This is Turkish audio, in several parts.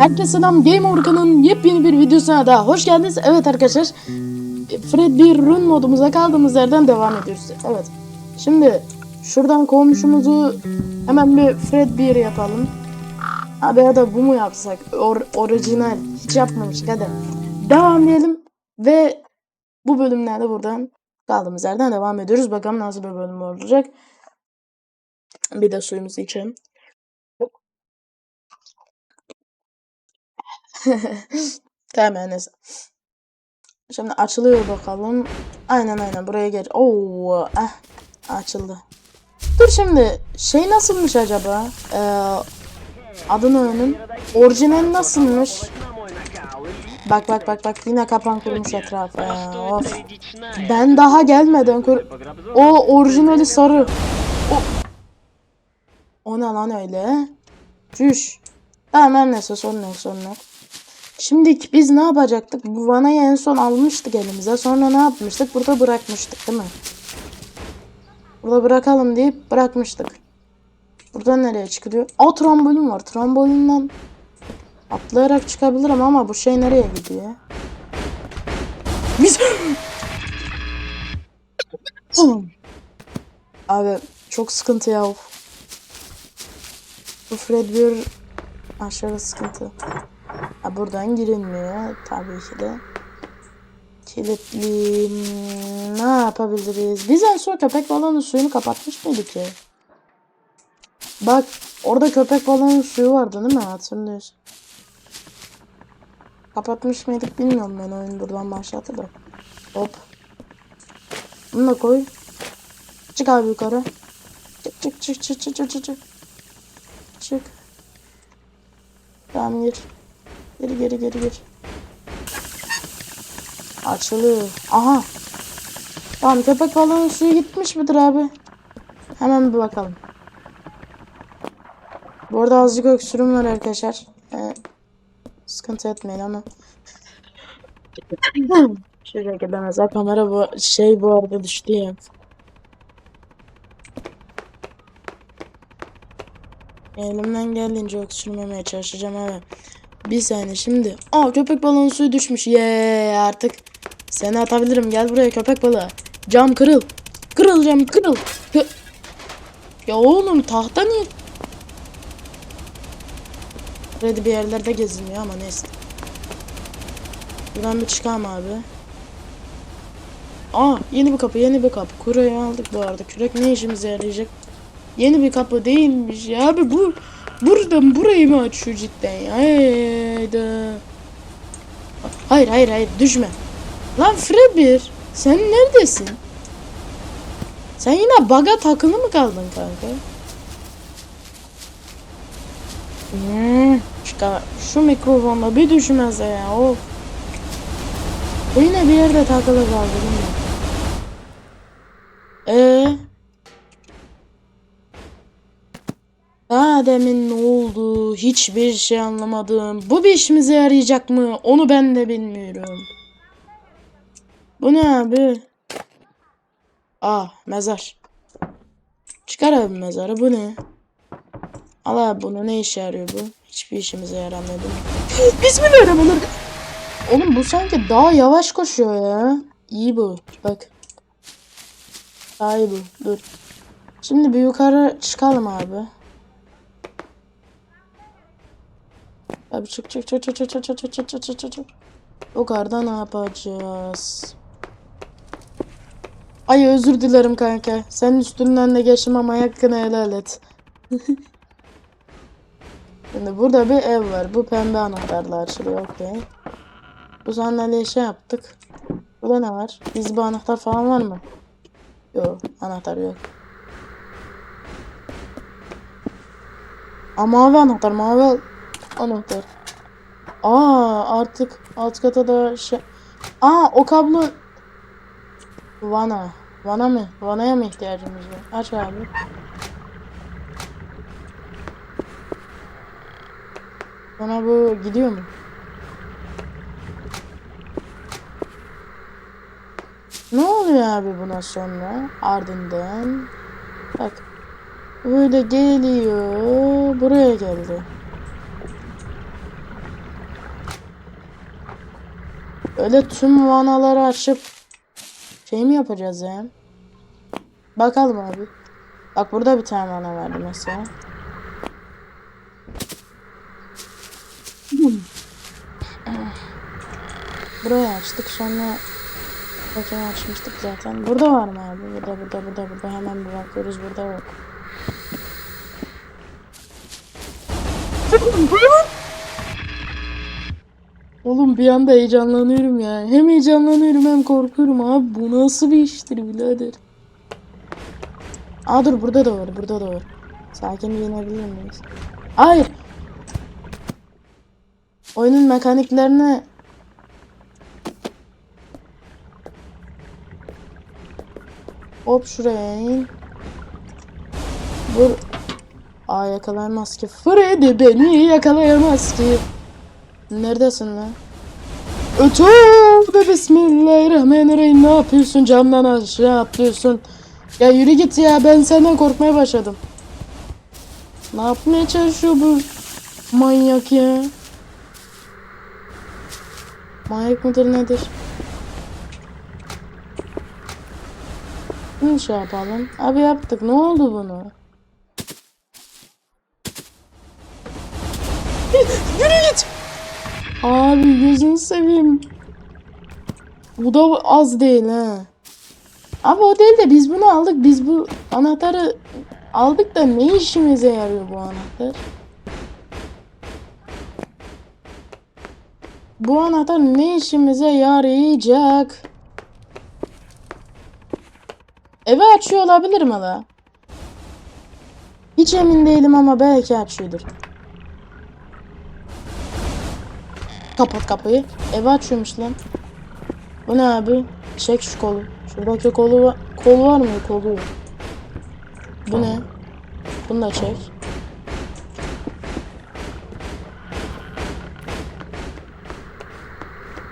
Herkese selam Game Orkan'ın yepyeni bir videosuna daha hoş geldiniz. Evet arkadaşlar Fred bir run modumuza kaldığımız yerden devam ediyoruz. Evet. Şimdi şuradan komşumuzu hemen bir Fred bir yapalım. Abi ya da bu mu yapsak? Or orijinal. Hiç yapmamıştık hadi. Devam diyelim ve bu bölümlerde buradan kaldığımız yerden devam ediyoruz. Bakalım nasıl bir bölüm olacak. Bir de suyumuzu içelim. tamam neyse. Şimdi açılıyor bakalım. Aynen aynen buraya geç. Oo, eh, açıldı. Dur şimdi şey nasılmış acaba? Ee, adını önüm. Orijinal nasılmış? Bak bak bak bak yine kapan kurmuş etrafa ya. Of. Ben daha gelmeden kur... O orijinali sarı. O, o ne lan öyle? Çüş. Tamam neyse sorun yok sorun yok. Şimdi biz ne yapacaktık? Bu vanayı en son almıştık elimize. Sonra ne yapmıştık? Burada bırakmıştık değil mi? Burada bırakalım deyip bırakmıştık. Buradan nereye çıkılıyor? Aa trambolin var. Trambolinden atlayarak çıkabilirim ama bu şey nereye gidiyor? Biz... Abi çok sıkıntı ya. Bu Fred bir aşırı sıkıntı. Buradan girilmiyor tabii ki de. Kilitli ne yapabiliriz? Biz en son köpek balığının suyunu kapatmış mıydık ya? Bak orada köpek balığının suyu vardı değil mi? Hatırlıyorsun. Kapatmış mıydık bilmiyorum ben oyun buradan başlattı da. Hop. Bunu da koy. Çık abi yukarı. Çık çık çık çık çık çık. Çık. Çık. Tamam gir. Geri geri geri gir. Açılıyor. Aha. Tamam köpek balığının suyu gitmiş midir abi? Hemen bir bakalım. Bu arada azıcık öksürüm var arkadaşlar. Ee, sıkıntı etmeyin ama. Şuraya gidemez. Ha, kamera bu şey bu arada düştü ya. Elimden geldiğince öksürmemeye çalışacağım abi. Bir saniye şimdi. Aa köpek balığının suyu düşmüş. Ye artık. Seni atabilirim. Gel buraya köpek balığı. Cam kırıl. Kırıl cam kırıl. Kı- ya oğlum tahta niye? Freddy bir yerlerde geziniyor ama neyse. Buradan bir çıkalım abi. Aa yeni bir kapı yeni bir kapı. Kureyi aldık bu arada. Kürek ne işimize yarayacak? Yeni bir kapı değilmiş ya abi bu buradan burayı mı açıyor cidden ya? Hayda. Hayır hayır hayır düşme. Lan Frebir sen neredesin? Sen yine baga takılı mı kaldın kanka? Hmm. Şu mikrofonla bir düşmez ya of. Bu yine bir yerde takılı kaldı değil mi? Eee? Daha demin ne oldu? Hiçbir şey anlamadım. Bu bir işimize yarayacak mı? Onu ben de bilmiyorum. Bu ne abi? Ah mezar. Çıkar abi mezarı. Bu ne? Al abi bunu ne işe yarıyor bu? Hiçbir işimize yaramıyor? Bismillahirrahmanirrahim. Oğlum bu sanki daha yavaş koşuyor ya. İyi bu. Bak. Daha iyi bu. Dur. Şimdi bir yukarı çıkalım abi. Abi çık çık çık çık çık çık çık çık çık çık çık çık çık. Yukarıda ne yapacağız? Ay özür dilerim kanka. Senin üstünden de geçtim ama hakkını helal et. Şimdi burada bir ev var. Bu pembe anahtarla açılıyor. Okey. Bu sandalye şey yaptık. Burada ne var? Gizli anahtar falan var mı? Yok. Anahtar yok. Aa mavi anahtar. Mavi anahtar. Aa artık alt kata da şey. Aa o kablo Vana. Vana mı? Vana'ya mı ihtiyacımız var? Aç abi. Bana bu gidiyor mu? Ne oluyor abi buna sonra? Ardından bak böyle geliyor buraya geldi. Öyle tüm vanaları açıp şey mi yapacağız ya? Bakalım abi. Bak burada bir tane vana vardı mesela. Burayı açtık sonra Bakın açmıştık zaten. Burada var mı abi? Burada burada burada burada hemen bir bakıyoruz burada yok. Oğlum bir anda heyecanlanıyorum ya. Hem heyecanlanıyorum hem korkuyorum abi. Bu nasıl bir iştir birader? Aa dur burada da var burada da var. Sakin giyinebilir miyiz? Hayır. Oyunun mekaniklerine Hop şuraya in. Vur. Aa yakalayamaz ki. Freddy beni yakalayamaz ki. Neredesin lan? Ötübe bismillahirrahmanirrahim. Ne yapıyorsun camdan aşağı atlıyorsun. Ya yürü git ya ben senden korkmaya başladım. Ne yapmaya çalışıyor bu manyak ya? Manyak mıdır nedir? Ne şey yapalım? Abi yaptık. Ne oldu bunu? Yürü git. Abi gözünü seveyim. Bu da az değil ha. Abi o değil de biz bunu aldık. Biz bu anahtarı aldık da ne işimize yarıyor bu anahtar? Bu anahtar ne işimize yarayacak? Evi açıyor olabilir mi la? Hiç emin değilim ama belki açıyordur. Kapat kapıyı. Evi açıyormuş lan. Bu ne abi? Çek şu kolu. Şuradaki kolu var. Kol var mı? Kolu yok. Bu ne? Bunu da çek.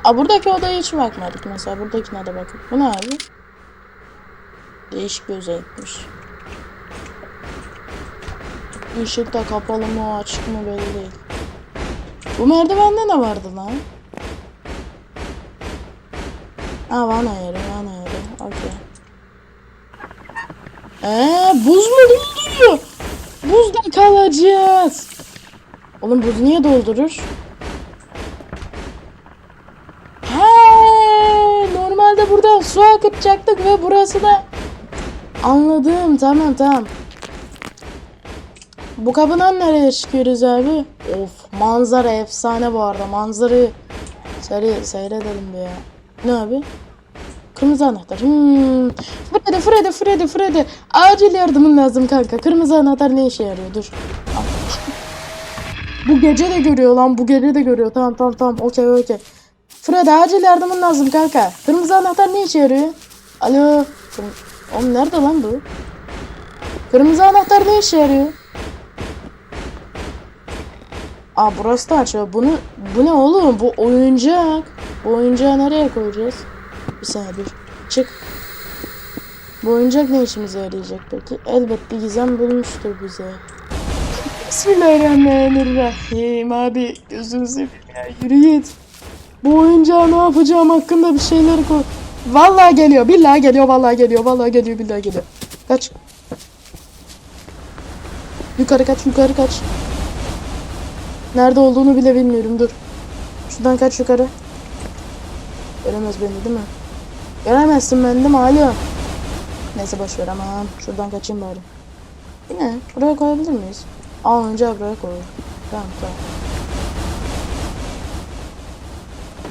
Aa buradaki odaya hiç bakmadık mesela. Buradakine de bakın. Bu ne abi? Değişik bir özellikmiş. Işık da kapalı mı açık mı belli değil. Bu merdivende ne vardı lan? Ha vana yeri vana yeri. Okey. Eee buz mu dolduruyor? Buzda kalacağız. Oğlum buz niye doldurur? Normalde burada su akıtacaktık ve burası da Anladım tamam tamam. Bu kapıdan nereye çıkıyoruz abi? Of manzara efsane bu arada. Manzarayı seyre seyredelim bir ya. Ne abi? Kırmızı anahtar. Hmm. Freddy Freddy Freddy Freddy. Acil yardımın lazım kanka. Kırmızı anahtar ne işe yarıyor? Dur. Bu gece de görüyor lan. Bu gece de görüyor. Tamam tamam tamam. Okey okey. Freddy acil yardımın lazım kanka. Kırmızı anahtar ne işe yarıyor? Alo. Oğlum nerede lan bu? Kırmızı anahtar ne işe yarıyor? Aa burası da açıyor. Bunu bu ne oğlum? Bu oyuncak. Bu oyuncağı nereye koyacağız? Bir saniye dur. Çık. Bu oyuncak ne işimize yarayacak peki? Elbet bir gizem bulmuştur bize. Bismillahirrahmanirrahim. Abi gözünü seveyim ya. Yürü git. Bu oyuncağı ne yapacağım hakkında bir şeyler koy. Vallahi geliyor. Billahi geliyor. Vallahi geliyor. Vallahi geliyor. Billahi geliyor. Kaç. Yukarı kaç. Yukarı kaç. Nerede olduğunu bile bilmiyorum. Dur. Şuradan kaç yukarı. Göremez beni değil mi? Göremezsin beni değil mi? Alo. Neyse boş ver aman. Şuradan kaçayım bari. Yine buraya koyabilir miyiz? Aa önce buraya koy. Tamam tamam.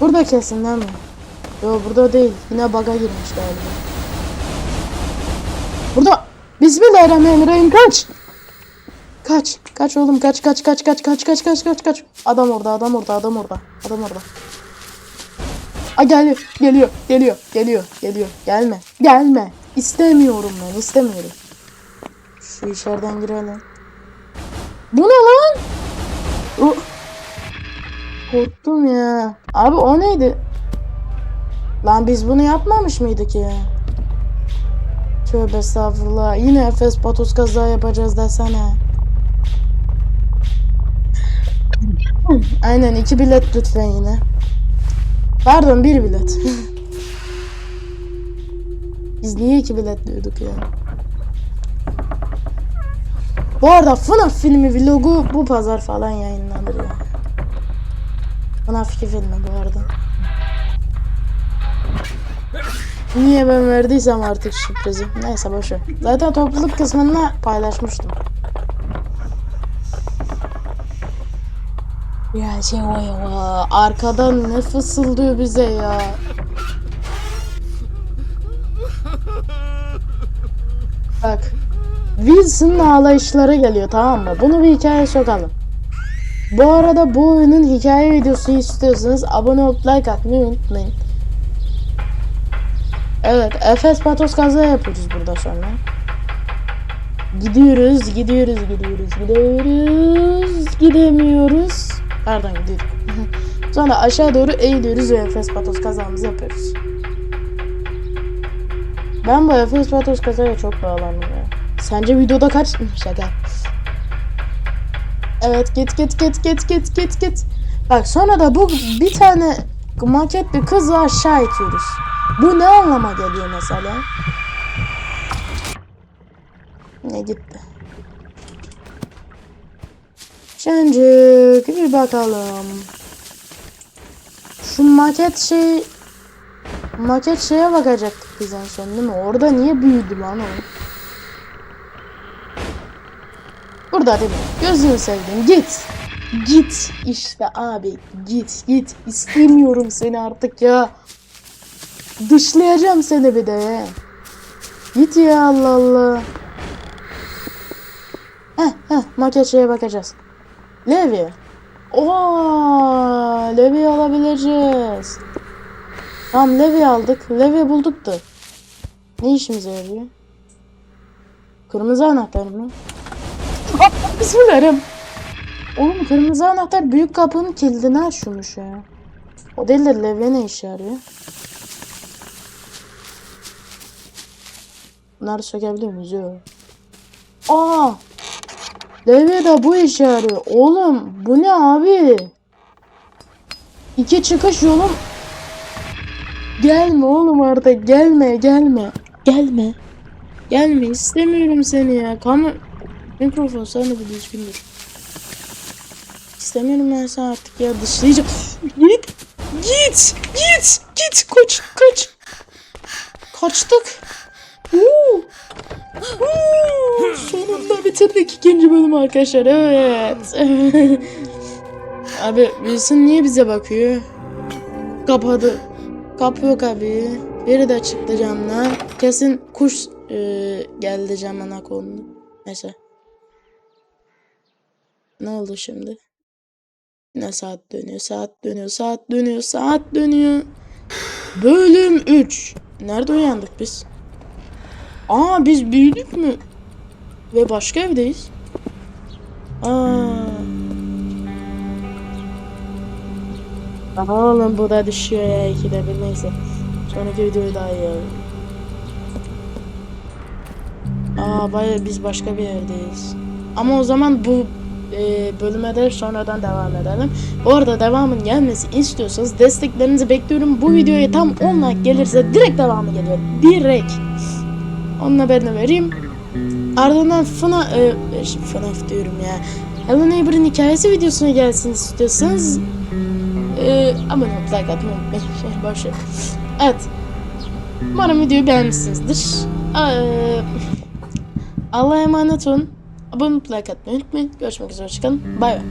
Burada kesin değil mi? Yo burada değil. Yine baga girmiş galiba. Burada. Bismillahirrahmanirrahim kaç. Kaç. Kaç oğlum kaç kaç kaç kaç kaç kaç kaç kaç kaç. Adam orada adam orada adam orada. Adam orada. A geliyor geliyor geliyor geliyor geliyor. Gelme gelme. İstemiyorum ben istemiyorum. Şu içeriden girelim. Bu ne lan? O... Korktum ya. Abi o neydi? Lan biz bunu yapmamış mıydık ya? Tövbe estağfurullah. Yine Efes Batos kaza yapacağız desene. Aynen iki bilet lütfen yine. Pardon bir bilet. Biz niye iki bilet diyorduk ya? Bu arada FNAF filmi vlogu bu pazar falan yayınlanır ya. FNAF 2 filmi bu arada. Niye ben verdiysem artık sürprizi. Neyse boşver. Zaten topluluk kısmında paylaşmıştım. Ya şey o ya. Arkadan ne fısıldıyor bize ya. Bak. Wilson'ın ağlayışları geliyor tamam mı? Bunu bir hikayeye sokalım. Bu arada bu oyunun hikaye videosu istiyorsanız abone olup like atmayı unutmayın. Evet, Efes Patos kaza yapıyoruz burada sonra. Gidiyoruz, gidiyoruz, gidiyoruz, gidiyoruz, gidemiyoruz. Pardon gidiyorduk. sonra aşağı doğru eğiliyoruz ve Efes Patos kazamızı yapıyoruz. Ben bu Efes Patos kazaya çok bağlandım ya. Sence videoda kaç? Şaka. Evet git git git git git git git. Bak sonra da bu bir tane maket bir kızı aşağı itiyoruz. Bu ne anlama geliyor mesela? Ne gitti? Şimdi bir bakalım. Şu maket şey maket şeye bakacaktık biz en son değil mi? Orada niye büyüdü lan o? Burada değil mi? Gözünü seveyim git. Git işte abi git git. İstemiyorum seni artık ya. Dışlayacağım seni bir de. Git ya Allah Allah. Heh heh maket şeye bakacağız. Levi. Oo, Levi alabileceğiz. Tamam Levi aldık. Levi bulduk da. Ne işimize yarıyor? Kırmızı anahtar mı? Bismillahirrahmanirrahim. Oğlum kırmızı anahtar büyük kapının kilidini açıyormuş ya. O değil de levye ne işe yarıyor? Bunları sökebiliyor muyuz? Yok. Aa! Levye de bu işe yarıyor. Oğlum bu ne abi? İki çıkış yolum. Gelme oğlum artık gelme gelme. Gelme. Gelme istemiyorum seni ya. Kamu mikrofon sen de bir düzgün dur. İstemiyorum ben seni artık ya dışlayacağım. Git. Git. Git. Git. Kaç. Kaç. Kaçtık. Uuu. Uuu. Bitirdik ikinci bölüm arkadaşlar. Evet. abi Wilson niye bize bakıyor? Kapadı. Kapı yok abi. Biri de çıktı camdan. Kesin kuş e, geldi camına kondu. Neyse. Ne oldu şimdi? Yine saat dönüyor, saat dönüyor, saat dönüyor, saat dönüyor. Bölüm 3. Nerede uyandık biz? Aa biz büyüdük mü? Ve başka evdeyiz. Aa. Aha oğlum bu da düşüyor ya ikide bir neyse. Sonraki videoyu daha iyi. Aa baya biz başka bir yerdeyiz. Ama o zaman bu e, bölüme de sonradan devam edelim. Bu arada devamın gelmesi istiyorsanız desteklerinizi bekliyorum. Bu videoya tam 10 like gelirse direkt devamı geliyor. Direkt. Onun haberini vereyim. Ardından FNAF, e, FNAF diyorum ya. Hello Neighbor'ın hikayesi videosuna gelsin istiyorsanız e, abone olup like atmayı unutmayın. Boş ver. Evet. Umarım videoyu beğenmişsinizdir. Ee, Allah'a emanet olun. Abone olup like atmayı unutmayın. Görüşmek üzere. Hoşçakalın. Bay bay.